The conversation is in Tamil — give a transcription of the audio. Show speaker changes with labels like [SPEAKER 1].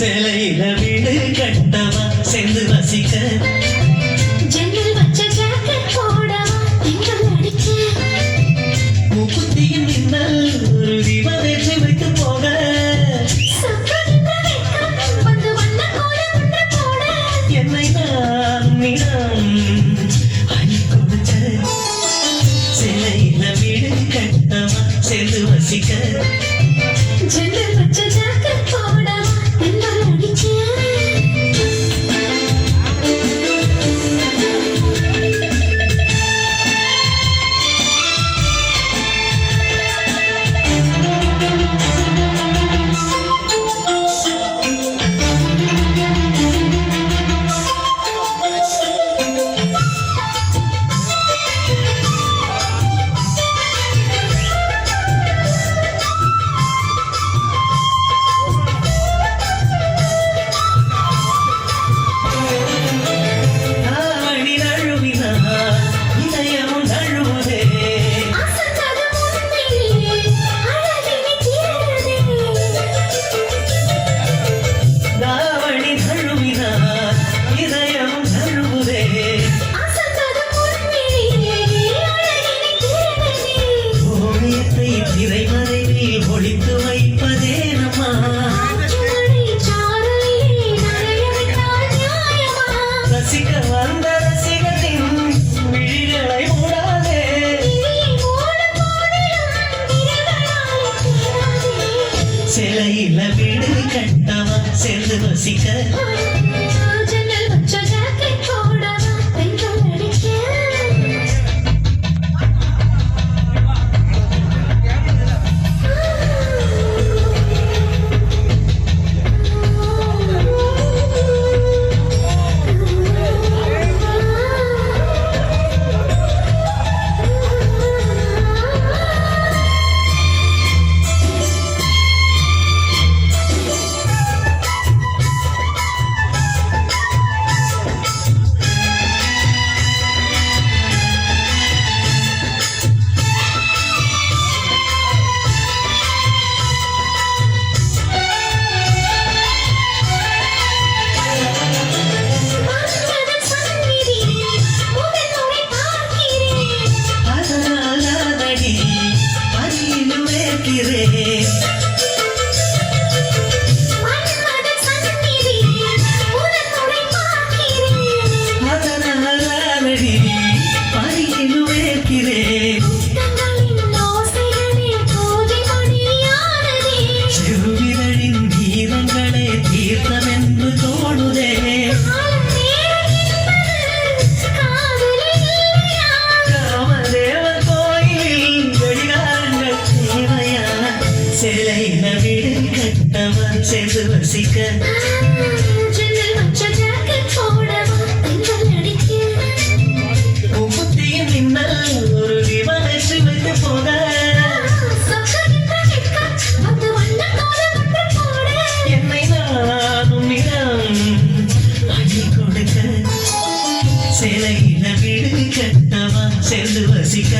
[SPEAKER 1] சிலையில வீடு கட்டவா சேர்ந்து வசிக்க. சிலையில வீடு கட்டவா சேர்ந்து வசிக்க அடியில் சேர்ந்து
[SPEAKER 2] வசிக்க முப்பத்தியின் மின்னல் ஒரு விமானத்தை
[SPEAKER 1] என்னை நான் உன்னிடம் கொடுக்க சேலையில வீடு கட்டவா சேர்ந்து வசிக்க